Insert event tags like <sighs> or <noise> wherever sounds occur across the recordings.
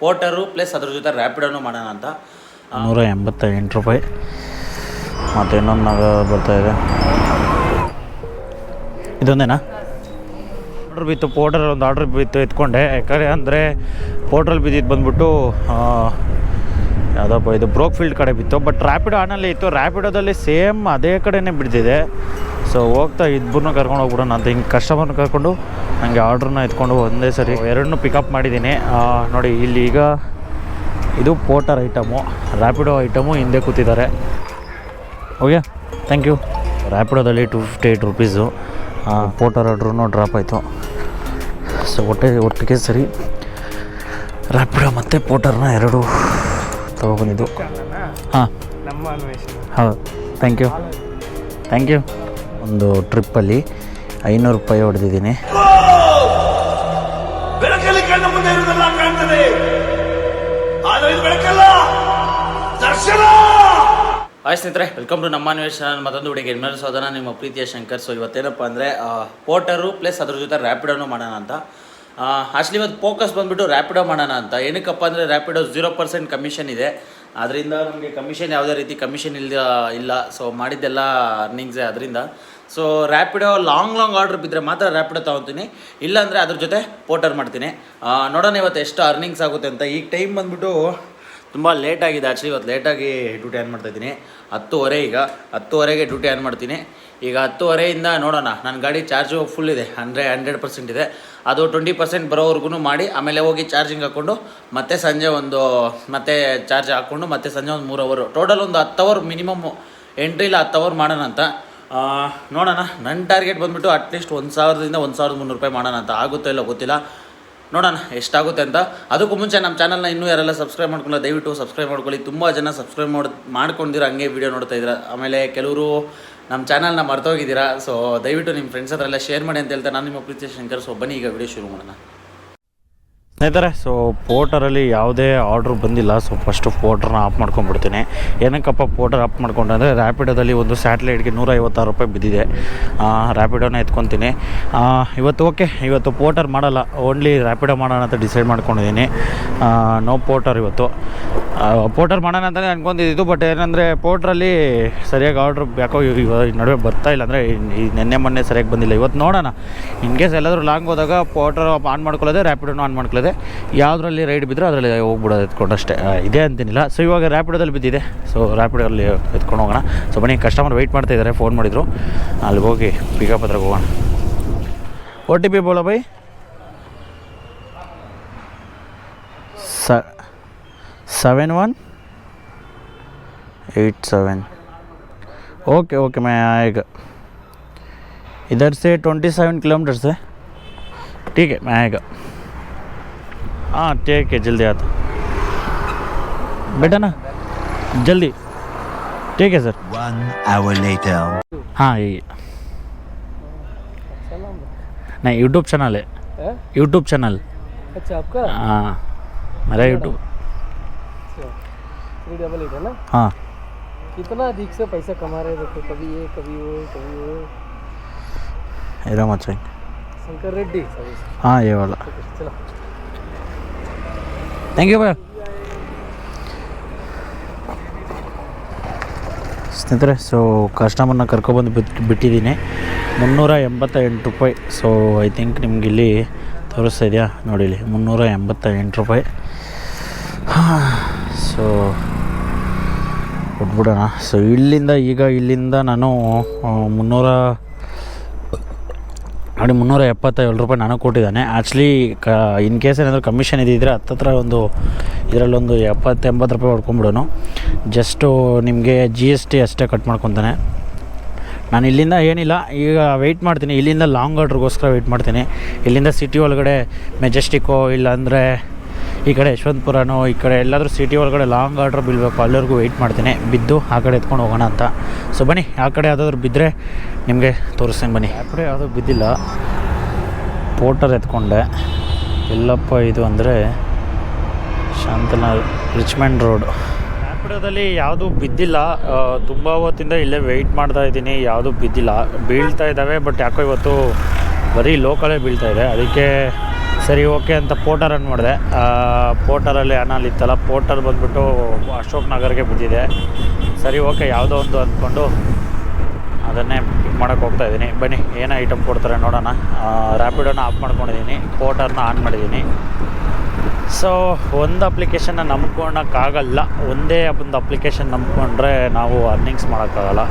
ಪೋರ್ಟರು plus ಅದ್ರ ಜೊತೆ ರ್ಯಾಪಿಡೋನು ಮಾಡೋಣ ಅಂತ. ನೂರ ಎಂಬತ್ತ ಎಂಟು ರೂಪಾಯಿ. ಮತ್ತು ಇನ್ನೊಂದು ನಗ ಇದೆ. ಇದೊಂದೇನಾ? ಆರ್ಡ್ರ್ ಬಿತ್ತು ಪೋರ್ಟರ್ ಒಂದು ಆರ್ಡ್ರ್ ಬಿತ್ತು ಎತ್ಕೊಂಡೆ. ಯಾಕಂದರೆ ಅಂದರೆ ಪೋರ್ಟ್ರಲ್ಲಿ ಬಿದ್ದಿದ್ದು ಬಂದ್ಬಿಟ್ಟು ಯಾವುದಪ್ಪ ಇದು ಬ್ರೋಕ್ ಫೀಲ್ಡ್ ಕಡೆ ಬಿತ್ತು. ಬಟ್ ರ್ಯಾಪಿಡ್ ಆನಲ್ಲಿ ಇತ್ತು. ರ್ಯಾಪಿಡೋದಲ್ಲಿ ಸೇಮ್ ಅದೇ ಕಡೆನೇ ಬಿಡ್ತಿದೆ ಸೊ ಹೋಗ್ತಾ ಇಬ್ಬರನ್ನ ಕರ್ಕೊಂಡು ಹೋಗ್ಬಿಡೋಣ ಅಂತ. ಹಿಂಗೆ ಕಸ್ಟಮರ್ನ ಕರ್ಕೊಂಡು ನನಗೆ ಆರ್ಡ್ರನ್ನ ಎತ್ಕೊಂಡು ಒಂದೇ ಸರಿ ಎರಡನ್ನೂ ಪಿಕಪ್ ಮಾಡಿದ್ದೀನಿ. ನೋಡಿ, ಇಲ್ಲಿ ಈಗ ಇದು ಪೋಟರ್ ಐಟಮು ರ್ಯಾಪಿಡೋ ಐಟಮು ಹಿಂದೆ ಕೂತಿದ್ದಾರೆ. Okay thank you ರ್ಯಾಪಿಡೋದಲ್ಲಿ two fifty eight rupees Porter order drop ಆಯಿತು. ಸೊ ಒಟ್ಟೆ ಒಟ್ಟಿಗೆ ಸರಿ. ರ್ಯಾಪಿಡೋ ಮತ್ತು ಪೋಟರ್ನ ಎರಡು ತೊಗೊಬಂದಿದ್ದು ಹಾಂ. ಹೌದು. ಥ್ಯಾಂಕ್ ಯು ಥ್ಯಾಂಕ್ ಯು ಒಂದು ಟ್ರಿಪ್ಪಲ್ಲಿ ಐನೂರು ರೂಪಾಯಿ ಹೊಡೆದಿದ್ದೀನಿ. ಹಾಯ್ ಸ್ನೇಹಿತರೆ ವೆಲ್ಕಮ್ ಟು ನಮ್ಮ ಅನ್ವೇಷಣ. ಮತ್ತೊಂದು ಹುಡುಗಿ ಎಲ್ಲರೂ ಸೋದನ ನಿಮ್ಮ ಪ್ರೀತಿಯ ಶಂಕರ್. ಸೊ ಇವತ್ತೇನಪ್ಪ ಅಂದರೆ ಪೋರ್ಟರು ಪ್ಲಸ್ ಅದ್ರ ಜೊತೆ ರ್ಯಾಪಿಡನ್ನು ಮಾಡೋಣ ಅಂತ. ಆ್ಯಕ್ಚುಲಿ ಇವತ್ತು ಫೋಕಸ್ ಬಂದ್ಬಿಟ್ಟು ರ್ಯಾಪಿಡೋ ಮಾಡೋಣ ಅಂತ. ಏನಕ್ಕಪ್ಪ ಅಂದರೆ ರ್ಯಾಪಿಡೋ ಝೀರೋ ಪರ್ಸೆಂಟ್ ಕಮಿಷನ್ ಇದೆ. ಅದರಿಂದ ನಮಗೆ ಕಮಿಷನ್ ಯಾವುದೇ ರೀತಿ ಕಮಿಷನ್ ಇಲ್ಲ ಇಲ್ಲ. ಸೊ ಮಾಡಿದ್ದೆಲ್ಲ ಅರ್ನಿಂಗ್ಸೇ ಅದರಿಂದ so Rapido long long order ಬಿದ್ದರೆ ಮಾತ್ರ ರ್ಯಾಪಿಡೋ ತೊಗೊತೀನಿ. ಇಲ್ಲಾಂದರೆ ಅದ್ರ ಜೊತೆ ಪೋಟರ್ ಮಾಡ್ತೀನಿ. ನೋಡೋಣ ಇವತ್ತು ಎಷ್ಟು ಅರ್ನಿಂಗ್ಸ್ ಆಗುತ್ತೆ ಅಂತ. ಈಗ ಟೈಮ್ ಬಂದ್ಬಿಟ್ಟು ತುಂಬ ಲೇಟಾಗಿದೆ ಆ್ಯಕ್ಚುಲಿ ಇವತ್ತು ಲೇಟಾಗಿ ಡ್ಯೂಟಿ ಆನ್ ಮಾಡ್ತಾಯಿದ್ದೀನಿ ಹತ್ತುವರೆ ಈಗ. ಹತ್ತುವರೆಗೆ ಡ್ಯೂಟಿ ಆನ್ ಮಾಡ್ತೀನಿ. ಈಗ ಹತ್ತುವರೆಯಿಂದ ನೋಡೋಣ. ನನ್ನ ಗಾಡಿ ಚಾರ್ಜು ಫುಲ್ ಇದೆ. ಅಂದರೆ ಹಂಡ್ರೆಡ್ ಪರ್ಸೆಂಟ್ ಇದೆ. ಅದು ಟ್ವೆಂಟಿ ಪರ್ಸೆಂಟ್ ಬರೋವರೆಗೂ ಮಾಡಿ, ಆಮೇಲೆ ಹೋಗಿ ಚಾರ್ಜಿಂಗ್ ಹಾಕ್ಕೊಂಡು ಮತ್ತೆ ಸಂಜೆ ಒಂದು, ಮತ್ತೆ ಚಾರ್ಜ್ ಹಾಕ್ಕೊಂಡು ಮತ್ತೆ ಸಂಜೆ ಒಂದು ಮೂರು ಅವರು ಟೋಟಲ್ ಒಂದು ಹತ್ತು ಅವರ್ ಮಿನಿಮಮ್ ಎಂಟ್ರಿ ಇಲ್ಲ, ಹತ್ತು ಅವರ್ ಮಾಡೋಣ ಅಂತ. ನೋಡೋಣ. ನನ್ನ ಟಾರ್ಗೆಟ್ ಬಂದುಬಿಟ್ಟು ಅಟ್ಲೀಸ್ಟ್ ಒಂದು ಸಾವಿರದಿಂದ ಒಂದು ಸಾವಿರದ ಮುನ್ನೂರು ರೂಪಾಯಿ ಮಾಡೋಣ ಅಂತ. ಆಗುತ್ತೋ ಇಲ್ಲ ಗೊತ್ತಿಲ್ಲ. ನೋಡೋಣ, ಎಷ್ಟಾಗುತ್ತೆ ಅಂತ. ಅದಕ್ಕೂ ಮುಂಚೆ ನಮ್ಮ ಚಾನಲ್ನ ಇನ್ನೂ ಯಾರೆಲ್ಲ ಸಬ್ಸ್ಕ್ರೈಬ್ ಮಾಡ್ಕೊಳ್ಳೋ, ದಯವಿಟ್ಟು ಸಬ್ಸ್ಕ್ರೈಬ್ ಮಾಡ್ಕೊಳ್ಳಿ. ತುಂಬ ಜನ ಸಬ್ಸ್ಕ್ರೈಬ್ ಮಾಡಿ, ಮಾಡ್ಕೊಂಡಿರೋ ಹಂಗೆ ವೀಡಿಯೋ ನೋಡ್ತಾ ಇದ್ದೀರಾ ಆಮೇಲೆ ಕೆಲವರು ನಮ್ಮ ಚಾನಲ್ನ ಮರ್ತೋಗಿದ್ದೀರಾ? ಸೊ ದಯವಿಟ್ಟು ನಿಮ್ಮ ಫ್ರೆಂಡ್ಸ್ ಹತ್ರ ಎಲ್ಲ ಶೇರ್ ಮಾಡಿ ಅಂತ ಹೇಳ್ತಾ ನಾನು ನಿಮ್ಮ ಪ್ರೀತಿ ಶಂಕರ್. ಸೊ ಬನ್ನಿ, ಈಗ ವಿಡಿಯೋ ಶುರು ಮಾಡೋಣ. ಸ್ನೇಹಿತರೆ ಸೊ ಪೋಟರಲ್ಲಿ ಯಾವುದೇ ಆರ್ಡ್ರ್ ಬಂದಿಲ್ಲ. ಸೊ ಫಸ್ಟು ಪೋರ್ಟ್ರನ್ನ ಆಫ್ ಮಾಡ್ಕೊಂಡ್ಬಿಡ್ತೀನಿ. ಏನಕ್ಕಪ್ಪ ಪೋರ್ಟರ್ ಆಫ್ ಮಾಡ್ಕೊಂಡೆ ಅಂದರೆ ರ್ಯಾಪಿಡೋದಲ್ಲಿ ಒಂದು ಸ್ಯಾಟಲೈಟ್ಗೆ ನೂರ ಐವತ್ತಾರು ರೂಪಾಯಿ ಬಿದ್ದಿದೆ. ರ್ಯಾಪಿಡೋನ ಎತ್ಕೊತೀನಿ. ಇವತ್ತು ಓಕೆ ಇವತ್ತು ಪೋರ್ಟರ್ ಮಾಡಲ್ಲ. ಓನ್ಲಿ ರ್ಯಾಪಿಡೋ ಮಾಡೋಣ ಅಂತ ಡಿಸೈಡ್ ಮಾಡ್ಕೊಂಡಿದ್ದೀನಿ. ನೋ ಪೋರ್ಟರ್ ಇವತ್ತು. ಪೋರ್ಟರ್ ಮಾಡೋಣ ಅಂತಲೇ ಅನ್ಕೊಂಡಿದ್ದು ಬಟ್ ಏನಂದರೆ ಪೋರ್ಟ್ರಲ್ಲಿ ಸರಿಯಾಗಿ ಆರ್ಡ್ರ್ ಯಾಕೋ ಇವಾಗ ನಡುವೆ ಬರ್ತಾ ಇಲ್ಲ ಅಂದರೆ ನಿನ್ನೆ ಮೊನ್ನೆ ಸರಿಯಾಗಿ ಬಂದಿಲ್ಲ. ಇವತ್ತು ನೋಡೋಣ. ಇನ್ ಕೇಸ್ ಎಲ್ಲಾದರೂ ಲಾಂಗ್ ಹೋದಾಗ ಪೋರ್ಟರ್ ಆನ್ ಮಾಡ್ಕೊಳ್ಳೋದೆ ರ್ಯಾಪಿಡೋನು ಆನ್ ಮಾಡ್ಕೊಳ್ಳೋದೆ, ಯಾವುದ್ರಲ್ಲಿ ರೈಡ್ ಬಿದ್ದರೂ ಅದರಲ್ಲಿ ಹೋಗ್ಬಿಡೋದು ಎತ್ಕೊಂಡು ಅಷ್ಟೇ. ಇದೇ ಅಂತೀನಿಲ್ಲ. ಸೊ ಇವಾಗ ರ್ಯಾಪಿಡೋದಲ್ಲಿ ಬಿದ್ದಿದೆ. ಸೊ ರ್ಯಾಪಿಡೋಲ್ಲಿ ಎತ್ಕೊಂಡು ಹೋಗೋಣ. ಸೊ ಬನ್ನಿ ಕಸ್ಟಮರ್ ವೆಯ್ಟ್ ಮಾಡ್ತಾ ಇದ್ದಾರೆ ಫೋನ್ ಮಾಡಿದರು. ಅಲ್ಲಿಗೆ ಹೋಗಿ ಪಿಕಪ್ ಹತ್ರ ಹೋಗೋಣ. ಓ ಟಿ ಪಿ ಬೋಲೋ ಬೈ ಸ seven one? Eight seven. Okay okay मैं आएगा। इधर से ट्वेंटी सेवन किलोमीटर से ठीक है मैं आएगा। हाँ ठीक है जल्दी आता बेटा ना? जल्दी। ठीक है सर. हाँ यही नहीं यूट्यूब चैनल है। है? यूट्यूब चैनल अच्छा आपका? हाँ मेरा यूट्यूब थ्री डबल एट है ना हाँ कितना अधिक से पैसा कमा रहे हैं देखो कभी ये कभी वो कभी वो इधर मत चाहिए शंकर रेड्डी सर्विस हाँ ये वाला चलो ಥ್ಯಾಂಕ್ ಯು ಬಾಯ್ ಸ್ನೇಹಿತರೆ ಸೊ ಕಸ್ಟಮರ್ನ ಕರ್ಕೊಬಂದು ಬಿಟ್ಟು ಬಿಟ್ಟಿದ್ದೀನಿ ಮುನ್ನೂರ ಎಂಬತ್ತ ಎಂಟು ರೂಪಾಯಿ ಸೊ ಐ ಥಿಂಕ್ ನಿಮ್ಗೆ ಇಲ್ಲಿ ತೋರಿಸ್ತಾ ಇದೆಯಾ ನೋಡಿ ಇಲ್ಲಿ ಮುನ್ನೂರ ಎಂಬತ್ತ ಎಂಟು ರೂಪಾಯಿ <sighs> ಸೊ ಕೊಟ್ಬಿಡೋಣ. ಸೊ ಇಲ್ಲಿಂದ ಈಗ ಇಲ್ಲಿಂದ ನಾನು ಮುನ್ನೂರ, ನೋಡಿ, ಮುನ್ನೂರ ಎಪ್ಪತ್ತೇಳು ರೂಪಾಯಿ ನಾನು ಕೊಟ್ಟಿದ್ದಾನೆ. ಆ್ಯಕ್ಚುಲಿ ಕ ಇನ್ ಕೇಸ್ ಏನಾದರೂ ಕಮಿಷನ್ ಇದ್ದಿದ್ರೆ ಹತ್ತತ್ರ ಒಂದು, ಇದರಲ್ಲೊಂದು ಎಪ್ಪತ್ತೆಂಬತ್ತು ರೂಪಾಯಿ ಹೊಡ್ಕೊಂಬಿಡೋನು. ಜಸ್ಟು ನಿಮಗೆ ಜಿ ಎಸ್ ಟಿ ಅಷ್ಟೇ ಕಟ್ ಮಾಡ್ಕೊತಾನೆ. ನಾನು ಇಲ್ಲಿಂದ ಏನಿಲ್ಲ, ಈಗ ವೆಯ್ಟ್ ಮಾಡ್ತೀನಿ. ಇಲ್ಲಿಂದ ಲಾಂಗ್ ಆರ್ಡ್ರಿಗೋಸ್ಕರ ವೆಯ್ಟ್ ಮಾಡ್ತೀನಿ. ಇಲ್ಲಿಂದ ಸಿಟಿ ಒಳಗಡೆ ಮೆಜೆಸ್ಟಿಕ್ಕೋ ಇಲ್ಲಾಂದರೆ ಈ ಕಡೆ ಯಶವಂತಪುರನೋ, ಈ ಕಡೆ ಎಲ್ಲಾದರೂ ಸಿಟಿ ಒಳಗಡೆ ಲಾಂಗ್ ಆರ್ಡ್ರ್ ಬೀಳಬೇಕು, ಅಲ್ಲಿವರೆಗೂ ವೆಯ್ಟ್ ಮಾಡ್ತೀನಿ. ಬಿದ್ದು ಆ ಕಡೆ ಎತ್ಕೊಂಡು ಹೋಗೋಣ ಅಂತ. ಸೊ ಬನ್ನಿ, ಆ ಕಡೆ ಯಾವುದಾದ್ರು ಬಿದ್ದರೆ ನಿಮಗೆ ತೋರಿಸ್ತೀನಿ ಬನ್ನಿ. ಆ ಕಡೆ ಯಾವುದೂ ಬಿದ್ದಿಲ್ಲ. ಪೋಟರ್ ಎತ್ಕೊಂಡೆ. ಎಲ್ಲಪ್ಪ ಇದು ಅಂದರೆ ಶಾಂತನ ರಿಚ್ಮೆಂಡ್ ರೋಡ್ ರ್ಯಾಪಿಡೋದಲ್ಲಿ ಯಾವುದೂ ಬಿದ್ದಿಲ್ಲ. ತುಂಬ ಹೊತ್ತಿಂದ ಇಲ್ಲೇ ವೆಯ್ಟ್ ಮಾಡ್ತಾ ಇದ್ದೀನಿ. ಯಾವುದೂ ಬಿದ್ದಿಲ್ಲ. ಬೀಳ್ತಾ ಇದ್ದಾವೆ ಬಟ್ ಯಾಕೋ ಇವತ್ತು ಬರೀ ಲೋಕಲೇ ಬೀಳ್ತಾ ಇದೆ. ಅದಕ್ಕೆ ಸರಿ, ಓಕೆ ಅಂತ ಪೋರ್ಟರ್ ರನ್ ಮಾಡಿದೆ. ಪೋಟರಲ್ಲಿ ಹಣ ಅಲ್ಲಿತ್ತಲ್ಲ ಪೋರ್ಟರ್ ಬಂದುಬಿಟ್ಟು ಅಶೋಕ್ ನಗರ್ಗೆ ಬಿದ್ದಿದೆ. ಸರಿ, ಓಕೆ, ಯಾವುದೋ ಒಂದು ಅಂದ್ಕೊಂಡು ಅದನ್ನೇ ಪಿಕ್ ಮಾಡೋಕ್ಕೆ ಹೋಗ್ತಾ ಇದ್ದೀನಿ. ಬನ್ನಿ, ಏನು ಐಟಮ್ ಕೊಡ್ತಾರೆ ನೋಡೋಣ. ರ್ಯಾಪಿಡೋನ ಆಫ್ ಮಾಡ್ಕೊಂಡಿದ್ದೀನಿ. ಪೋರ್ಟರ್ನ ಆನ್ ಮಾಡಿದ್ದೀನಿ. ಸೊ ಒಂದು ಅಪ್ಲಿಕೇಶನ್ನ ನಂಬ್ಕೊಳಕ್ಕಾಗಲ್ಲ ಒಂದೇ ಒಂದು ಅಪ್ಲಿಕೇಶನ್ ನಂಬ್ಕೊಂಡ್ರೆ ನಾವು ಅರ್ನಿಂಗ್ಸ್ ಮಾಡೋಕ್ಕಾಗಲ್ಲ.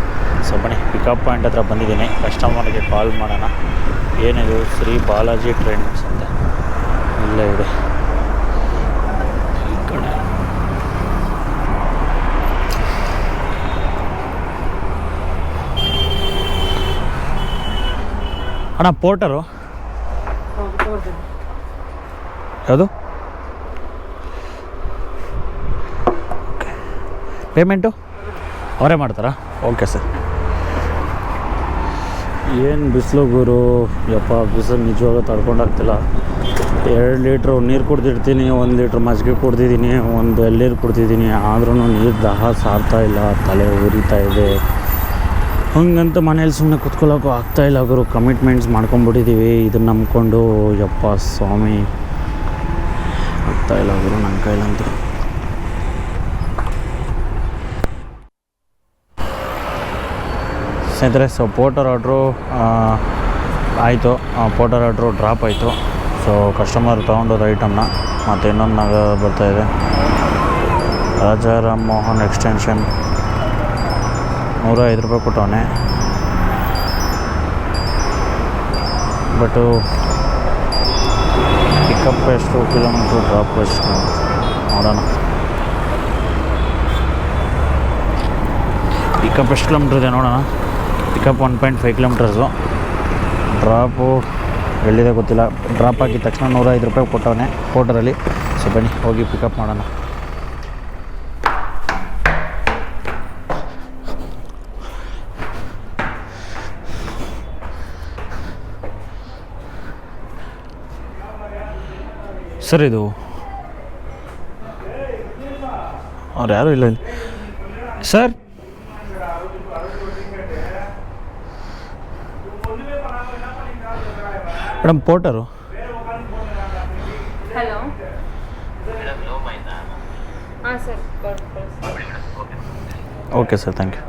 ಸೊ ಬನ್ನಿ ಪಿಕಪ್ ಪಾಯಿಂಟ್ ಹತ್ರ ಬಂದಿದ್ದೀನಿ. ಕಸ್ಟಮರ್ಗೆ ಕಾಲ್ ಮಾಡೋಣ. ಏನಿದು? ಶ್ರೀ ಬಾಲಾಜಿ ಟ್ರೆಂಡ್ಸ್ ಅಣ್ಣ ಪೋರ್ಟರು ಯಾವುದು? ಪೇಮೆಂಟು ಅವರೇ ಮಾಡ್ತಾರಾ? ಓಕೆ ಸರ್ ಏನು ಬಿಸಿಲು ಗುರು? ಯಪ್ಪ, ಬಿಸಿಲು ನಿಜವಾಗ್ಲೂ ತಡ್ಕೊಂಡಾಗ್ತಿಲ್ಲ ಎರಡು ಲೀಟ್ರ್ ನೀರು ಕುಡ್ದಿರ್ತೀನಿ ಒಂದು ಲೀಟ್ರ್ ಮಜ್ಜಿಗೆ ಕುಡ್ದಿದ್ದೀನಿ, ಒಂದು ಎಳ್ನೀರು ಕುಡ್ದಿದ್ದೀನಿ. ಆದ್ರೂ ನೀರು ದಾಹ ಸಾರ್ತಾ ಇಲ್ಲ, ತಲೆ ಉರಿತಾ ಇದೆ. ಹಂಗಂತ ಮನೇಲಿ ಸುಮ್ಮನೆ ಕುತ್ಕೊಳ್ಳೋಕ್ಕೂ ಆಗ್ತಾ ಇಲ್ಲ ಗುರು. ಕಮಿಟ್ಮೆಂಟ್ಸ್ ಮಾಡ್ಕೊಂಬಿಟ್ಟಿದ್ದೀವಿ ಇದನ್ನ ನಂಬ್ಕೊಂಡು, ಯಪ್ಪ ಸ್ವಾಮಿ. ಆಗ್ತಾ ಇಲ್ಲ ಗುರು ನನ್ನ ಕೈಲಂತೂ. ಸ್ನೇಹಿತರೆ ಸೊ ಪೋಟರ್ ಆರ್ಡ್ರು ಆಯಿತು. ಪೋಟರ್ ಆರ್ಡ್ರು ಡ್ರಾಪ್ ಆಯಿತು. ಸೊ ಕಸ್ಟಮರ್ ತೊಗೊಂಡೋದು ಐಟಮ್ನ ಮತ್ತು ಇನ್ನೊಂದು ನಾಗ ಬರ್ತಾಯಿದೆ ರಾಜಾರಾಮ್ ಮೋಹನ್ ಎಕ್ಸ್ಟೆನ್ಷನ್ ನೂರ ಐದು ರೂಪಾಯಿ ಕೊಟ್ಟವನೆ. ಬಟ್ಟು ಪಿಕಪ್ ಎಷ್ಟು ಕಿಲೋಮೀಟ್ರ್ ಡ್ರಾಪ್ ಎಷ್ಟು ನೋಡೋಣ. ಪಿಕಪ್ ಎಷ್ಟು ಕಿಲೋಮೀಟ್ರ್ ಇದೆ ನೋಡೋಣ. Pickup one point five kilometres drop ಎಲ್ಲಿದೆ ಗೊತ್ತಿಲ್ಲ. ಡ್ರಾಪ್ ಆಗಿದ ತಕ್ಷಣ ನೂರೈದು ರೂಪಾಯಿ ಕೊಟ್ಟವನೆ ಫೋಟೋದಲ್ಲಿ ಸೊ ಬನ್ನಿ ಹೋಗಿ ಪಿಕಪ್ ಮಾಡೋಣ. ಸರ್ ಇದು ಅವ್ರು ಯಾರು ಇಲ್ಲ ಇಲ್ಲಿ? ಸರ್ ಮೇಡಮ್ ಪೋಟರು ಹಲೋ ಹಾಂ ಸರ್ ಕೊಟ್ಟು okay sir thank you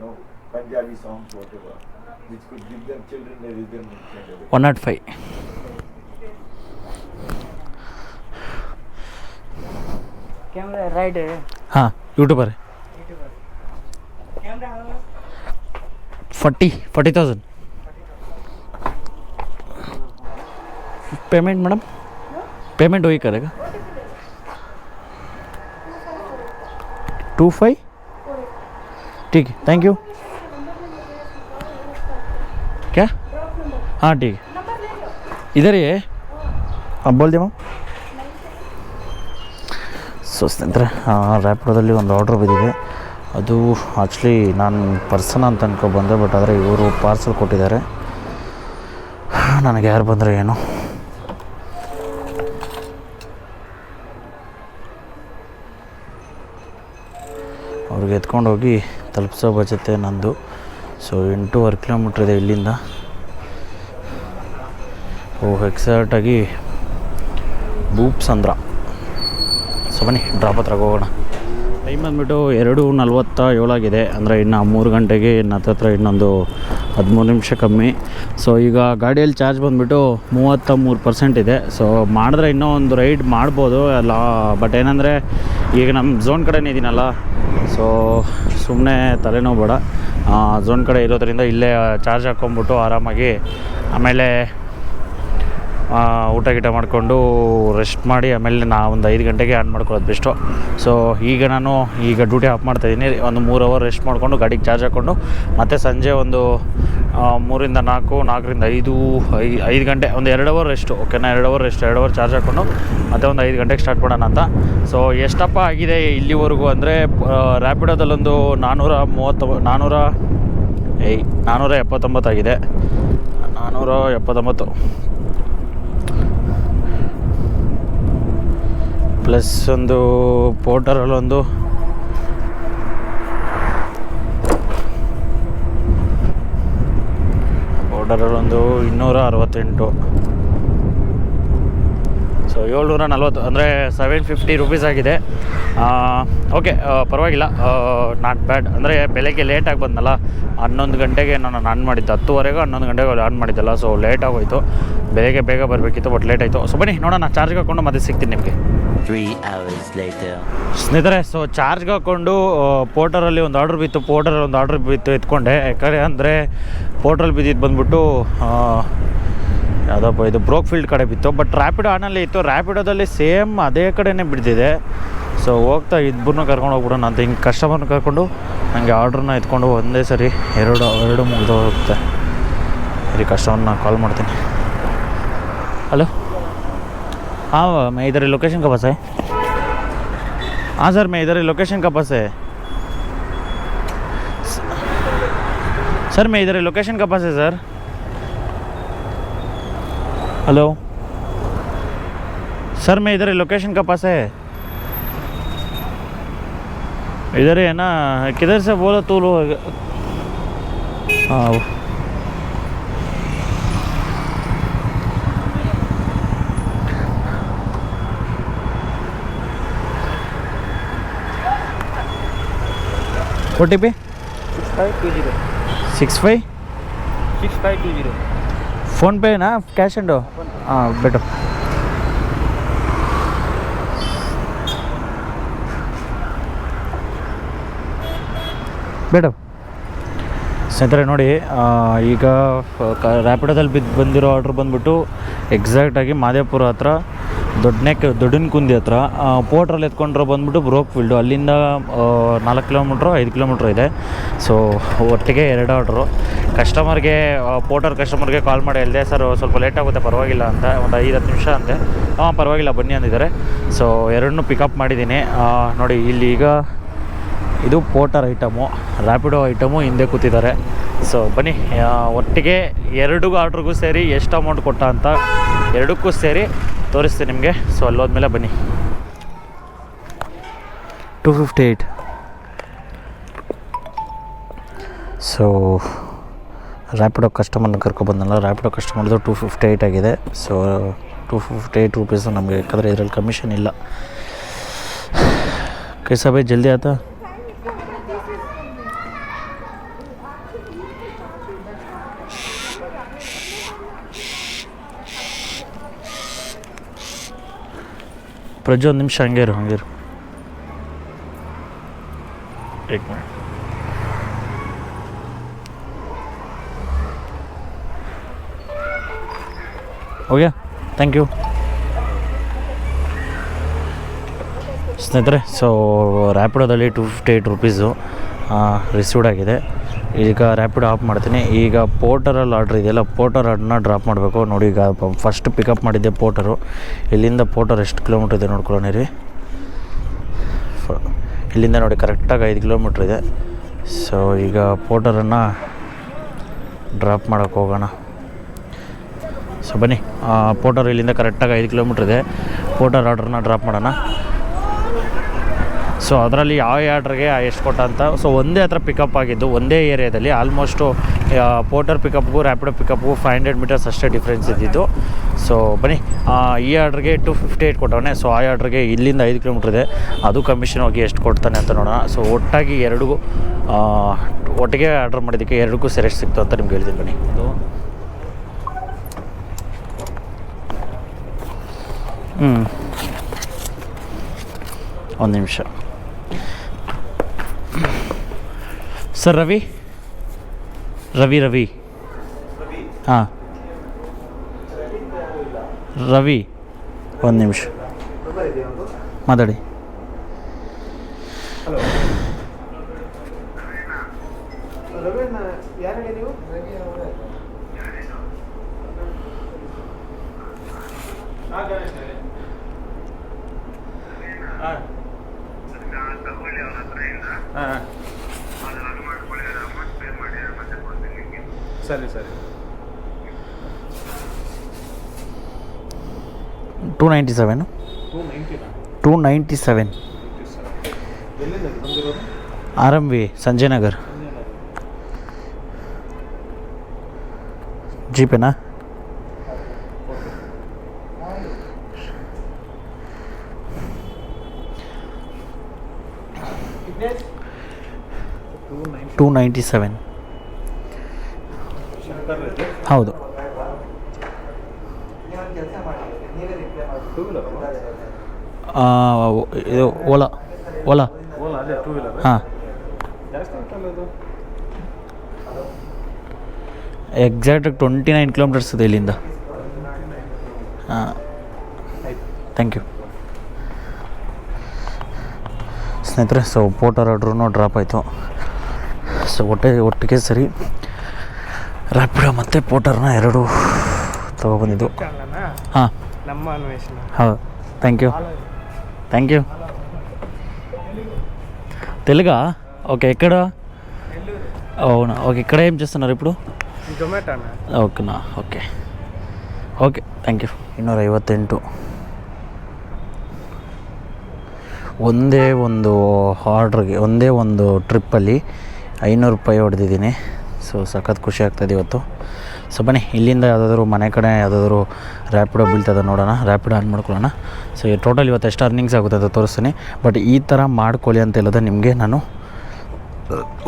know, Punjabi songs, whatever, which could give them children a rhythm kind of. One nought five camera right है forty forty thousand payment madam payment वही करेगा to five ठीक है thank you क्या हाँ ठीक है इधर ही है आप बोल दिए मैम ಸೊ ಸ್ನೇಹಿತರೆ ರ್ಯಾಪಿಡೋದಲ್ಲಿ ಒಂದು ಆರ್ಡ್ರ್ ಬಿದ್ದಿದೆ ಅದು ಆ್ಯಕ್ಚುಲಿ ನಾನು ಪರ್ಸನ್ ಅಂತ ಅನ್ಕೊ ಬಂದೆ ಬಟ್ ಆದರೆ ಇವರು ಪಾರ್ಸಲ್ ಕೊಟ್ಟಿದ್ದಾರೆ. ನನಗೆ ಯಾರು ಬಂದರೆ ಏನು? ಅವ್ರಿಗೆ ಎತ್ಕೊಂಡೋಗಿ ತಲುಪಿಸೋ ಬಜೆತೆ ನಂದು. ಸೊ ಎಂಟೂವರೆ ಕಿಲೋಮೀಟ್ರ್ ಇದೆ ಇಲ್ಲಿಂದ. ಓ ಎಕ್ಸಾಕ್ಟಾಗಿ ಬೂಪ್ಸ್ ಅಂದ್ರ ಸೊ ಬನ್ನಿ ಡ್ರಾಪ್ ಹತ್ರ ಹೋಗೋಣ. ಟೈಮ್ ಬಂದುಬಿಟ್ಟು ಎರಡು ನಲ್ವತ್ತ ಏಳಾಗಿದೆ. ಅಂದರೆ ಇನ್ನು ಮೂರು ಗಂಟೆಗೆ ಇನ್ನು ಹತ್ರ ಇನ್ನೊಂದು ಹದಿಮೂರು ನಿಮಿಷ ಕಮ್ಮಿ. ಸೊ ಈಗ ಗಾಡಿಯಲ್ಲಿ ಚಾರ್ಜ್ ಬಂದುಬಿಟ್ಟು ಮೂವತ್ತ ಮೂರು ಪರ್ಸೆಂಟ್ ಇದೆ. ಸೊ ಮಾಡಿದ್ರೆ ಇನ್ನೂ ಒಂದು ರೈಡ್ ಮಾಡ್ಬೋದು. ಅಲ್ಲ ಬಟ್ ಏನಂದರೆ ಈಗ ನಮ್ಮ ಝೋನ್ ಕಡೆನೇ ಇದ್ದೀನಲ್ಲ ಸೊ ಸುಮ್ಮನೆ ತಲೆನೋವು ಬೇಡ. ಝೋನ್ ಕಡೆ ಇರೋದ್ರಿಂದ ಇಲ್ಲೇ ಚಾರ್ಜ್ ಹಾಕ್ಕೊಂಬಿಟ್ಟು ಆರಾಮಾಗಿ ಆಮೇಲೆ ಊಟ ಗೀಟ ಮಾಡಿಕೊಂಡು ರೆಸ್ಟ್ ಮಾಡಿ ಆಮೇಲೆ ನಾ ಒಂದು ಐದು ಗಂಟೆಗೆ ಆನ್ ಮಾಡ್ಕೊಳ್ಳೋದು ಬೆಸ್ಟು ಸೊ ಈಗ ನಾನು ಈಗ ಡ್ಯೂಟಿ ಆಫ್ ಮಾಡ್ತಾಯಿದ್ದೀನಿ ಒಂದು ಮೂರು ಅವರ್ ರೆಸ್ಟ್ ಮಾಡಿಕೊಂಡು ಗಾಡಿಗೆ ಚಾರ್ಜ್ ಹಾಕ್ಕೊಂಡು ಮತ್ತು ಸಂಜೆ ಒಂದು ಮೂರಿಂದ ನಾಲ್ಕು, ನಾಲ್ಕರಿಂದ ಐದು ಐದು ಗಂಟೆ, ಒಂದು ಎರಡು ಅವರ್ ರೆಸ್ಟು ಓಕೆನಾ ಎರಡು ಅವರ್ ರೆಸ್ಟ್ ಎರಡು ಅವರ್ ಚಾರ್ಜ್ ಹಾಕ್ಕೊಂಡು ಮತ್ತೆ ಒಂದು ಐದು ಗಂಟೆಗೆ ಸ್ಟಾರ್ಟ್ ಮಾಡೋಣ ಅಂತ. ಸೊ ಎಷ್ಟಪ್ಪ ಆಗಿದೆ ಇಲ್ಲಿವರೆಗೂ ಅಂದರೆ ರ್ಯಾಪಿಡೋದಲ್ಲೊಂದು ನಾನ್ನೂರ ಮೂವತ್ತು ನಾನ್ನೂರ ಏಯ್ ನಾನ್ನೂರ ಎಪ್ಪತ್ತೊಂಬತ್ತಾಗಿದೆ ನಾನ್ನೂರ ಎಪ್ಪತ್ತೊಂಬತ್ತು. ಪ್ಲಸ್ ಒಂದು ಪೋರ್ಟರಲ್ಲೊಂದು ಪೋರ್ಟರಲ್ಲೊಂದು ಇನ್ನೂರ ಅರವತ್ತೆಂಟು. ಸೊ ಏಳ್ನೂರ ನಲ್ವತ್ತು, ಅಂದರೆ ಸೆವೆನ್ ಫಿಫ್ಟಿ ರುಪೀಸ್ ಆಗಿದೆ. ಓಕೆ ಪರವಾಗಿಲ್ಲ. ನಾಟ್ ಬ್ಯಾಡ್ ಅಂದರೆ ಬೆಳಗ್ಗೆ ಲೇಟಾಗಿ ಬಂದನಲ್ಲ, ಹನ್ನೊಂದು ಗಂಟೆಗೆ ನಾನು ಆನ್ ಮಾಡಿದ್ದೆ. ಹತ್ತುವರೆಗೂ, ಹನ್ನೊಂದು ಗಂಟೆಗೆ ಆನ್ ಮಾಡಿದ್ದಲ್ಲ ಸೊ ಲೇಟಾಗೋಯಿತು ಬೆಳಗ್ಗೆ ಬೇಗ ಬರಬೇಕಿತ್ತು ಬಟ್ ಲೇಟ್ ಆಯಿತು. ಸೊ ಬನ್ನಿ, ನೋಡೋಣ ಚಾರ್ಜ್ಗೆ ಹಾಕ್ಕೊಂಡು ಮತ್ತೆ ಸಿಗ್ತೀನಿ ನಿಮಗೆ. ಸ್ನೇಹಿತರೆ ಸೊ ಚಾರ್ಜ್ಗೆ ಹಾಕ್ಕೊಂಡು ಪೋರ್ಟರಲ್ಲಿ ಒಂದು ಆರ್ಡ್ರ್ ಬಿತ್ತು ಪೋರ್ಟರಲ್ಲಿ ಒಂದು ಆರ್ಡ್ರ್ ಬಿತ್ತು ಎತ್ಕೊಂಡೆ. ಯಾಕಂದರೆ ಅಂದರೆ ಪೋರ್ಟ್ರಲ್ಲಿ ಬಿದ್ದಿದ್ದು ಬಂದ್ಬಿಟ್ಟು ಯಾವುದಪ್ಪ ಇದು ಬ್ರೋಕ್ ಫೀಲ್ಡ್ ಕಡೆ ಬಿತ್ತು. ಬಟ್ ರ್ಯಾಪಿಡೋ ಆನಲ್ಲಿ ಇತ್ತು. ರ್ಯಾಪಿಡೋದಲ್ಲಿ ಸೇಮ್ ಅದೇ ಕಡೆಯೇ ಬಿಡ್ತಿದೆ ಸೊ ಹೋಗ್ತಾ ಇಬ್ಬರನ್ನ ಕರ್ಕೊಂಡು ಹೋಗ್ಬಿಡೋಣ ಅಂತ. ಹಿಂಗೆ ಕಸ್ಟಮರ್ನ ಕರ್ಕೊಂಡು ನನಗೆ ಆರ್ಡ್ರನ್ನ ಎತ್ಕೊಂಡು ಒಂದೇ ಸರಿ ಎರಡು ಎರಡು ಮುಗಿದು ಹೋಗುತ್ತೆ ಸರಿ ಕಸ್ಟಮರ್ನ ಕಾಲ್ ಮಾಡ್ತೀನಿ. ಹಲೋ हाँ मैं इधर लोकेशन का पास है? हाँ सर मैं इधर लोकेशन का पास है? सर मैं इधर लोकेशन का पास है सर हेलो सर मैं इधर लोकेशन का पास है? इधर है ना, किधर से बोलो तू लोग? हाँ O T P six five two zero six five six five two zero ಫೋನ್ಪೇನಾ cash and ಹಾಂ ಬಿಟ್ಟು ಬೇಡ ಸ್ನೇಹಿತರೆ, ನೋಡಿ ಈಗ ರ್ಯಾಪಿಡೋದಲ್ಲಿ ಬಿದ್ದು ಬಂದಿರೋ ಆರ್ಡ್ರ್ ಬಂದ್ಬಿಟ್ಟು ಎಕ್ಸಾಕ್ಟಾಗಿ ಮಾದೇಪುರ ಹತ್ರ ದೊಡ್ಡನೆ ದೊಡ್ಡನ ಕುಂದಿ ಹತ್ರ ಪೋರ್ಟ್ರಲ್ಲಿ ಎತ್ಕೊಂಡ್ರೆ ಬಂದ್ಬಿಟ್ಟು ಬ್ರೋಕ್ ಫೀಲ್ಡು ಅಲ್ಲಿಂದ ನಾಲ್ಕು ಕಿಲೋಮೀಟ್ರು, ಐದು ಕಿಲೋಮೀಟ್ರ್ ಇದೆ. ಸೊ ಒಟ್ಟಿಗೆ ಎರಡು ಆರ್ಡ್ರು ಕಸ್ಟಮರ್ಗೆ ಪೋರ್ಟರ್ ಕಸ್ಟಮರ್ಗೆ ಕಾಲ್ ಮಾಡಿ ಹೇಳಿದೆ ಸರ್ ಸ್ವಲ್ಪ ಲೇಟ್ ಆಗುತ್ತೆ, ಪರವಾಗಿಲ್ಲ ಅಂತ, ಒಂದು ಐದು ಹತ್ತು ನಿಮಿಷ ಅಂತೆ ಹಾಂ, ಪರವಾಗಿಲ್ಲ, ಬನ್ನಿ ಅಂದಿದ್ದಾರೆ. ಸೊ ಎರಡನ್ನೂ ಪಿಕಪ್ ಮಾಡಿದ್ದೀನಿ. ನೋಡಿ, ಇಲ್ಲಿ ಈಗ ಇದು ಪೋಟರ್ ಐಟಮು ರ್ಯಾಪಿಡೋ ಐಟಮು ಹಿಂದೆ ಕೂತಿದ್ದಾರೆ ಸೊ ಬನ್ನಿ ಆ, ಒಟ್ಟಿಗೆ ಎರಡಿಗೂ ಆರ್ಡ್ರಿಗೂ ಸೇರಿ ಎಷ್ಟು ಅಮೌಂಟ್ ಕೊಟ್ಟ ಅಂತ ಎರಡಕ್ಕೂ ಸೇರಿ ತೋರಿಸ್ತೀನಿ ನಿಮಗೆ ಸೊ ಅಲ್ಲೋದ್ಮೇಲೆ ಬನ್ನಿ two fifty eight so Rapido ಕಸ್ಟಮರ್ನ ಕರ್ಕೊಬಂದಲ್ಲ ರ್ಯಾಪಿಡೋ ಕಸ್ಟಮರ್ದು ಟು ಫಿಫ್ಟಿ ಏಯ್ಟ್ ಆಗಿದೆ so two fifty eight rupees ನಮಗೆ ಯಾಕಂದರೆ ಇದರಲ್ಲಿ ಕಮಿಷನ್ ಇಲ್ಲ कैसा भाई जल्दी आता ಪ್ರಜೆ ಒಂದು ನಿಮಿಷ ಹಂಗೆ ಇರು ಹಂಗೆ ಇರು. ಟೇಕ್ ಓಕೆ ಥ್ಯಾಂಕ್ ಯು ಸ್ನೇಹಿತರೆ so ರ್ಯಾಪಿಡೋದಲ್ಲಿ two fifty eight rupees received ಆಗಿದೆ. ಈಗ ರ್ಯಾಪಿಡ್ ಆಫ್ ಮಾಡ್ತೀನಿ. ಈಗ ಪೋರ್ಟರಲ್ಲಿ ಆರ್ಡ್ರ್ ಇದೆಯಲ್ಲ ಪೋರ್ಟರ್ ಆರ್ಡ್ರನ್ನ ಡ್ರಾಪ್ ಮಾಡಬೇಕು. ನೋಡಿ ಈಗ ಫಸ್ಟ್ ಪಿಕಪ್ ಮಾಡಿದ್ದೆ ಪೋರ್ಟರು ಇಲ್ಲಿಂದ ಪೋರ್ಟರ್ ಎಷ್ಟು ಕಿಲೋಮೀಟ್ರ್ ಇದೆ ನೋಡ್ಕೊಳ್ಳೋಣ ರೀ ಇಲ್ಲಿಂದ ನೋಡಿ ಕರೆಕ್ಟಾಗಿ ಐದು ಕಿಲೋಮೀಟ್ರ್ ಇದೆ. ಸೊ ಈಗ ಪೋರ್ಟರನ್ನು ಡ್ರಾಪ್ ಮಾಡೋಕ್ಕೆ ಹೋಗೋಣ. ಸೊ ಬನ್ನಿ. ಪೋರ್ಟರ್ ಇಲ್ಲಿಂದ ಕರೆಕ್ಟಾಗಿ ಐದು ಕಿಲೋಮೀಟ್ರ್ ಇದೆ. ಪೋರ್ಟರ್ ಆರ್ಡ್ರನ್ನ ಡ್ರಾಪ್ ಮಾಡೋಣ. ಸೊ ಅದರಲ್ಲಿ ಯಾವ ಆರ್ಡ್ರಿಗೆ ಎಷ್ಟು ಕೊಟ್ಟ ಅಂತ. ಸೊ ಒಂದೇ ಹತ್ರ ಪಿಕಪ್ ಆಗಿದ್ದು ಒಂದೇ ಏರಿಯಾದಲ್ಲಿ ಆಲ್ಮೋಸ್ಟು ಪೋರ್ಟರ್ ಪಿಕಪ್ಗೂ ರ್ಯಾಪಿಡೋ ಪಿಕಪ್ಗೂ ಫೈವ್ ಹಂಡ್ರೆಡ್ ಮೀಟರ್ಸ್ ಅಷ್ಟೇ ಡಿಫ್ರೆನ್ಸ್ ಇದ್ದಿದ್ದು. ಸೊ ಬನ್ನಿ ಈ ಆರ್ಡ್ರಿಗೆ ಟು ಫಿಫ್ಟಿ ಏಯ್ಟ್ ಕೊಟ್ಟವನೆ. ಸೊ ಆ ಆರ್ಡ್ರಿಗೆ ಇಲ್ಲಿಂದ ಐದು ಕಿಲೋಮೀಟ್ರ್ ಇದೆ. ಅದು ಕಮಿಷನ್ ಹೋಗಿ ಎಷ್ಟು ಕೊಡ್ತಾನೆ ಅಂತ ನೋಡೋಣ. ಸೊ ಒಟ್ಟಾಗಿ ಎರಡಿಗೂ ಒಟ್ಟಿಗೆ ಆರ್ಡ್ರ್ ಮಾಡಿದ್ದಕ್ಕೆ ಎರಡಕ್ಕೂ ಸೆರೆಸ್ಟ್ ಸಿಕ್ತು ಅಂತ ನಿಮ್ಗೆ ಹೇಳ್ತೀನಿ ಬನ್ನಿ. ಹ್ಞೂ ಒಂದು ನಿಮಿಷ. ಸರ್ ರವಿ? ರವಿ ರವಿ. ಹಾಂ. ರವಿ. ಒಂದು ನಿಮಿಷ. ಮಾತಾಡಿ ಸರಿ ಸರಿ two ninety seven two ninety seven R M V Sanjay Nagar G ಪೇನಾ two ninety seven ಹೌದು ಟೂ ವೀಲರ್ ಆ, ಇದು ಓಲಾ ಓಲಾ. ಹಾಂ. ಎಕ್ಸಾಕ್ಟ್ ಟ್ವೆಂಟಿ ನೈನ್ ಕಿಲೋಮೀಟರ್ಸ್ ಇದೆ ಇಲ್ಲಿಂದ. ಹಾಂ. ಥ್ಯಾಂಕ್ ಯು ಸ್ನೇಹಿತರೆ ಸೊ ಪೋಟರ್ ಆರ್ಡ್ರೂ ಡ್ರಾಪ್ ಆಯಿತು. ಸೊ ಒಟ್ಟೆ ಒಟ್ಟಿಗೆ ಸರಿ. ರ್ಯಾಪಿಡೋ ಮತ್ತು ಪೋಟರ್ನ ಎರಡು ತೊಗೊಬಂದಿದ್ದು ಹಾಂ. ಹೌದು. ಥ್ಯಾಂಕ್ ಯು థ్యాంక్ యూ తెలుగా ఓకే ఎక్కడ అవునా ఓకే ఇక్కడ ఏం చేస్తున్నారు ఇప్పుడు ಜೊಮ್ಯಾಟೋನ ಓಕೆನಾ ಓಕೆ ಓಕೆ ಥ್ಯಾಂಕ್ ಯು ಇನ್ನೂರ ಐವತ್ತೆಂಟು ಒಂದೇ ಒಂದು ಆರ್ಡ್ರಿಗೆ ಒಂದೇ ಒಂದು ಟ್ರಿಪ್ಪಲ್ಲಿ ಐನೂರು ರೂಪಾಯಿ ಹೊಡೆದಿದ್ದೀನಿ ಸೊ ಸಖತ್ ಖುಷಿ ಆಗ್ತದೆ ಇವತ್ತು ಸೊ ಬನ್ನಿ ಇಲ್ಲಿಂದ ಯಾವುದಾದ್ರೂ ಮನೆ ಕಡೆ ಯಾವುದಾದ್ರೂ ರ್ಯಾಪಿಡೋ ಬೀಳ್ತದೆ ನೋಡೋಣ. ರ್ಯಾಪಿಡೋ ಆನ್ ಮಾಡ್ಕೊಳ್ಳೋಣ. ಸೊ ಟೋಟಲ್ ಇವತ್ತು ಎಷ್ಟು ಅರ್ನಿಂಗ್ಸ್ ಆಗುತ್ತೆ ಅಂತ ತೋರಿಸ್ತೀನಿ. ಬಟ್ ಈ ಥರ ಮಾಡ್ಕೊಳ್ಳಿ ಅಂತ ಹೇಳಿದ್ರೆ ನಿಮಗೆ ನಾನು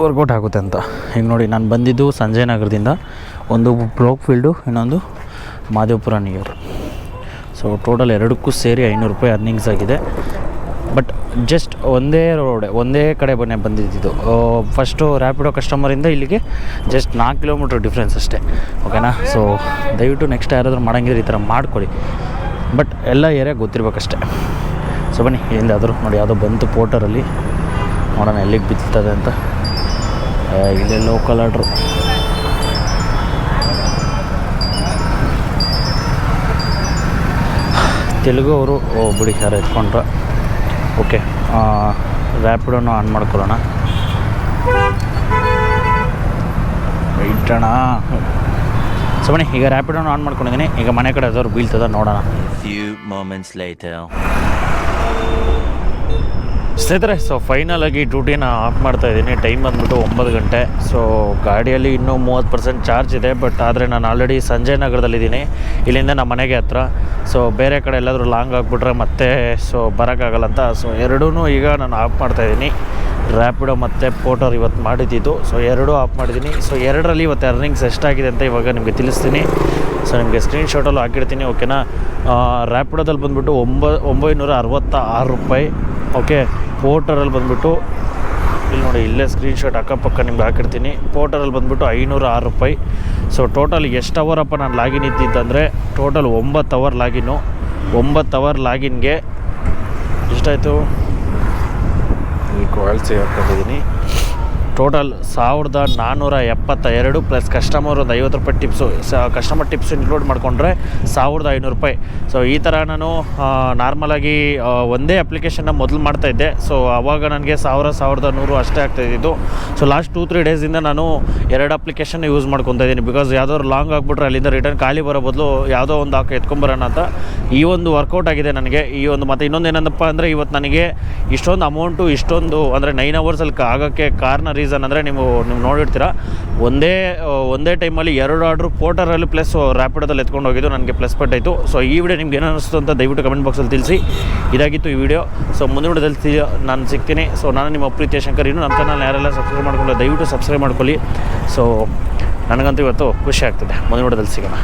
ವರ್ಕೌಟ್ ಆಗುತ್ತೆ ಅಂತ. ಈಗ ನೋಡಿ, ನಾನು ಬಂದಿದ್ದು ಸಂಜಯ್ ನಗರದಿಂದ ಒಂದು ಬ್ರೋಕ್ ಫೀಲ್ಡು ಇನ್ನೊಂದು ಮಾದೇವಪುರ ನಿಯರ್ ಸೊ ಟೋಟಲ್ ಎರಡಕ್ಕೂ ಸೇರಿ ಐನೂರು ರೂಪಾಯಿ ಅರ್ನಿಂಗ್ಸ್ ಆಗಿದೆ. ಬಟ್ ಜಸ್ಟ್ ಒಂದೇ ರೋಡ್ ಒಂದೇ ಕಡೆ ಬನ್ನೇ ಬಂದಿದ್ದು. ಫಸ್ಟು ರ್ಯಾಪಿಡೋ ಕಸ್ಟಮರಿಂದ ಇಲ್ಲಿಗೆ ಜಸ್ಟ್ ನಾಲ್ಕು ಕಿಲೋಮೀಟ್ರ್ ಡಿಫ್ರೆನ್ಸ್ ಅಷ್ಟೇ. ಓಕೆನಾ ಸೊ ದಯವಿಟ್ಟು ನೆಕ್ಸ್ಟ್ ಯಾರಾದರೂ ಮಾಡಂಗಿದ್ರೆ ಈ ಥರ ಮಾಡಿಕೊಡಿ. ಬಟ್ ಎಲ್ಲ ಏರಿಯಾ ಗೊತ್ತಿರ್ಬೇಕಷ್ಟೆ. ಸೊ ಬನ್ನಿ ಎಲ್ಲಿಂದಾದರೂ ನೋಡಿ, ಯಾವುದೋ ಬಂತು ಪೋಟರಲ್ಲಿ ನೋಡೋಣ ಎಲ್ಲಿಗೆ ಬಿತ್ತದೆ ಅಂತ. ಇಲ್ಲೇ ಲೋಕಲ್ ಆರ್ಡ್ರು. ತೆಲುಗು ಅವರು ಬಿಡಿ, ಯಾರು ಎತ್ಕೊಂಡ್ರ. ಓಕೆ. ರ್ಯಾಪಿಡೋನು ಆನ್ ಮಾಡ್ಕೊಳ್ಳೋಣ. ಇಟ್ಟಣ. ಸೊ ಬನ್ನಿ ಈಗ ರ್ಯಾಪಿಡೋನು ಆನ್ ಮಾಡ್ಕೊಂಡಿದ್ದೀನಿ. ಈಗ ಮನೆ ಕಡೆ ಅದವ್ರು ಬೀಳ್ತದ, ನೋಡೋಣ. Few moments later. ಸ್ನೇಹಿತರೆ ಸೊ ಫೈನಲ್ ಆಗಿ ಡ್ಯೂಟಿನ ಆಫ್ ಮಾಡ್ತಾ ಇದ್ದೀನಿ. ಟೈಮ್ ಬಂದ್ಬಿಟ್ಟು ಒಂಬತ್ತು ಗಂಟೆ. ಸೊ ಗಾಡಿಯಲ್ಲಿ ಇನ್ನೂ ಮೂವತ್ತು ಪರ್ಸೆಂಟ್ ಚಾರ್ಜ್ ಇದೆ ಬಟ್ ಆದರೆ ನಾನು ಆಲ್ರೆಡಿ ಸಂಜಯ್ ನಗರದಲ್ಲಿದ್ದೀನಿ ಇಲ್ಲಿಂದ ನಮ್ಮ ಮನೆಗೆ ಹತ್ರ. ಸೊ ಬೇರೆ ಕಡೆ ಎಲ್ಲಾದರೂ ಲಾಂಗ್ ಆಗಿಬಿಟ್ರೆ ಮತ್ತೆ ಸೊ ಬರೋಕ್ಕಾಗಲ್ಲ ಅಂತ. ಸೊ ಎರಡೂ ಈಗ ನಾನು ಆಫ್ ಮಾಡ್ತಾಯಿದ್ದೀನಿ ರ್ಯಾಪಿಡೋ ಮತ್ತು ಪೋಟರ್ ಇವತ್ತು ಮಾಡಿದ್ದಿದ್ದು ಸೊ ಎರಡೂ ಆಫ್ ಮಾಡಿದ್ದೀನಿ. ಸೊ ಎರಡರಲ್ಲಿ ಇವತ್ತು ಅರ್ನಿಂಗ್ಸ್ ಎಷ್ಟಾಗಿದೆ ಅಂತ ಇವಾಗ ನಿಮಗೆ ತಿಳಿಸ್ತೀನಿ. ಸೊ ನಿಮಗೆ ಸ್ಕ್ರೀನ್ಶಾಟಲ್ಲೂ ಹಾಕಿರ್ತೀನಿ ಓಕೆನಾ ರ್ಯಾಪಿಡೋದಲ್ಲಿ ಬಂದುಬಿಟ್ಟು ಒಂಬ ಒಂಬೈನೂರ ಅರವತ್ತ ಆರು ರೂಪಾಯಿ ಓಕೆ ಪೋಟರಲ್ಲಿ ಬಂದುಬಿಟ್ಟು, ಇಲ್ಲಿ ನೋಡಿ, ಇಲ್ಲೇ ಸ್ಕ್ರೀನ್ಶಾಟ್ ಅಕ್ಕಪಕ್ಕ ನಿಮ್ಗೆ ಹಾಕಿರ್ತೀನಿ. ಪೋರ್ಟರಲ್ಲಿ ಬಂದುಬಿಟ್ಟು ಐನೂರ ಆರು ರೂಪಾಯಿ. ಸೊ ಟೋಟಲ್ ಎಷ್ಟು ಅವರಪ್ಪ ನಾನು ಲಾಗಿನ್ ಇದ್ದಿದ್ದಂದರೆ ಟೋಟಲ್ ಒಂಬತ್ತು ಅವರ್ ಲಾಗಿನ್ನು ಒಂಬತ್ತು ಅವರ್ ಲಾಗಿನ್ಗೆ ಎಷ್ಟಾಯಿತು? ಈ ಕ್ವಾಲ್ಸಿ ಹಾಕೊಂಡಿದ್ದೀನಿ. ಟೋಟಲ್ ಸಾವಿರದ ನಾನ್ನೂರ ಎಪ್ಪತ್ತ ಎರಡು ಪ್ಲಸ್ ಕಸ್ಟಮರ್ ಒಂದು ಐವತ್ತು ರೂಪಾಯಿ ಟಿಪ್ಸು ಸ ಕಸ್ಟಮರ್ ಟಿಪ್ಸ್ ಇನ್ಕ್ಲೂಡ್ ಮಾಡಿಕೊಂಡ್ರೆ ಸಾವಿರದ ಐನೂರು ರೂಪಾಯಿ. ಸೊ ಈ ಥರ ನಾನು ನಾರ್ಮಲಾಗಿ ಒಂದೇ ಅಪ್ಲಿಕೇಶನ್ನ ಮೊದಲು ಮಾಡ್ತಾಯಿದ್ದೆ ಸೊ ಆವಾಗ ನನಗೆ ಸಾವಿರ, ಸಾವಿರದ ನೂರು ಅಷ್ಟೇ ಆಗ್ತಾಯಿದ್ದು ಸೊ ಲಾಸ್ಟ್ ಟೂ ತ್ರೀ ಡೇಸಿಂದ ನಾನು ಎರಡು ಅಪ್ಲಿಕೇಶನ್ ಯೂಸ್ ಮಾಡ್ಕೊತಾ ಇದ್ದೀನಿ. ಬಿಕಾಸ್ ಯಾವ್ದಾದ್ರು ಲಾಂಗ್ ಆಗಿಬಿಟ್ರೆ ಅಲ್ಲಿಂದ ರಿಟರ್ನ್ ಖಾಲಿ ಬರೋ ಬದಲು ಯಾವುದೋ ಒಂದು ಹಾಕಿ ಎತ್ಕೊಂಬರೋಣ ಅಂತ ಈ ಒಂದು ವರ್ಕೌಟ್ ಆಗಿದೆ ನನಗೆ. ಈ ಒಂದು ಮತ್ತು ಇನ್ನೊಂದು ಏನಂದಪ್ಪ ಅಂದರೆ ಇವತ್ತು ನನಗೆ ಇಷ್ಟೊಂದು ಅಮೌಂಟು ಇಷ್ಟೊಂದು ಅಂದರೆ ನೈನ್ ಅವರ್ಸಲ್ಲಿ ಆಗೋಕ್ಕೆ ಕಾರಣ ರೀಸನ್ ಅಂದರೆ ನೀವು ನೀವು ನೋಡಿರ್ತೀರ, ಒಂದೇ ಒಂದೇ ಟೈಮಲ್ಲಿ ಎರಡು ಆರ್ಡ್ರು ಪೋರ್ಟರಲ್ಲಿ ಪ್ಲಸ್ ರ್ಯಾಪಿಡೋದಲ್ಲಿ ಎತ್ಕೊಂಡು ಹೋಗಿದ್ದು ನನಗೆ ಪ್ಲಸ್ ಪಟ್ ಆಯಿತು. ಸೊ ಈ ವಿಡಿಯೋ ನಿಮ್ಗೆ ಏನು ಅನಿಸ್ತು ಅಂತ ದಯವಿಟ್ಟು ಕಮೆಂಟ್ ಬಾಕ್ಸಲ್ಲಿ ತಿಳಿಸಿ. ಇದಾಗಿತ್ತು ಈ ವಿಡಿಯೋ ಸೊ ಮುಂದಿನ ವಿಡಿಯೋದಲ್ಲಿ ನಾನು ಸಿಗ್ತೀನಿ. ಸೊ ನಾನು ನಿಮ್ಮ ಪ್ರೀತಿಯ ಶಂಕರ್. ಇನ್ನು ನಮ್ಮ ಚಾನಲ್ ಯಾರೆಲ್ಲ ಸಬ್ಸ್ಕ್ರೈಬ್ ಮಾಡ್ಕೊಳ್ಳಿ ದಯವಿಟ್ಟು ಸಬ್ಸ್ಕ್ರೈಬ್ ಮಾಡ್ಕೊಳ್ಳಿ. ಸೊ ನನಗಂತೂ ಇವತ್ತು ಖುಷಿ ಆಗ್ತದೆ. ಮುಂದಿನ ವಿಡಿಯೋದಲ್ಲಿ ಸಿಗೋಣ.